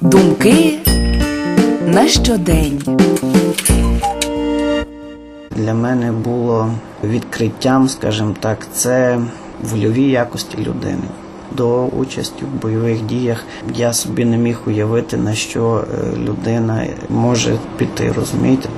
Думки на щодень. Для мене було відкриттям, скажімо так, це вольові якості людини. До участі в бойових діях я собі не міг уявити, на що е, людина може піти, розумієте?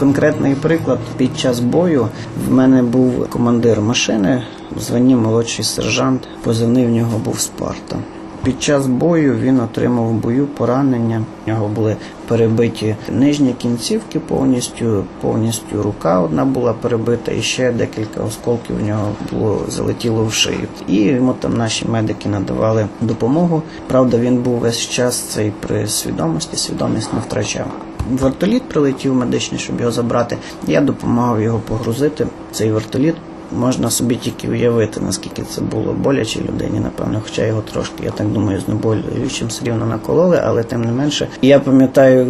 Конкретний приклад під час бою в мене був командир машини, в званні молодший сержант, позивний в нього був Спарта. Під час бою він отримав бою поранення. У нього були перебиті нижні кінцівки повністю, повністю рука одна була перебита, і ще декілька осколків в нього було залетіло в шию. І йому там наші медики надавали допомогу. Правда, він був весь час цей при свідомості, свідомість не втрачав. Вертоліт прилетів медичний, щоб його забрати. Я допомагав його погрузити. Цей вертоліт можна собі тільки уявити, наскільки це було боляче людині, напевно, хоча його трошки, я так думаю, знеболюючим все рівно накололи, але тим не менше. Я пам'ятаю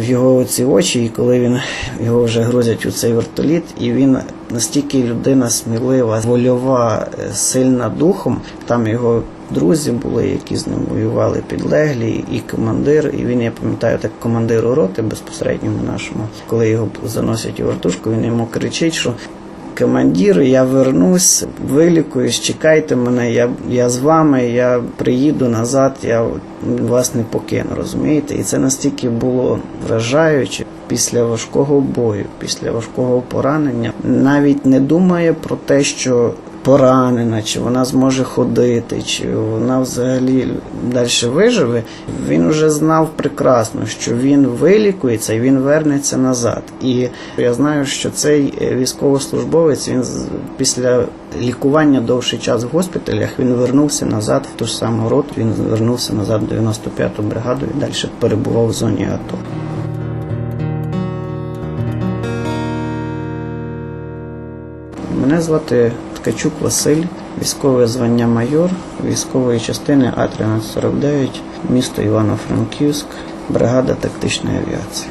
в його ці очі, і коли він його вже грузять у цей вертоліт, і він настільки людина смілива, вольова, е, сильна духом. Там його друзі були, які з ним воювали підлеглі, і командир. І він, я пам'ятаю, так командиру роти безпосередньо нашому, коли його заносять у вертушку, він йому кричить, що. Командир, я вернусь, вилікуюсь, чекайте мене, я, я з вами, я приїду назад, я вас не покину, розумієте? І це настільки було вражаюче після важкого бою, після важкого поранення. Навіть не думає про те, що поранена, чи вона зможе ходити, чи вона взагалі далі виживе. Він вже знав прекрасно, що він вилікується і він вернеться назад. І я знаю, що цей е, військовослужбовець він після лікування довший час в госпіталях він вернувся назад в ту ж саму роту. Він вернувся назад в 95-ту бригаду і далі перебував в зоні АТО. Мене звати Ткачук Василь, військове звання майор військової частини А-1349, місто Івано-Франківськ, бригада тактичної авіації.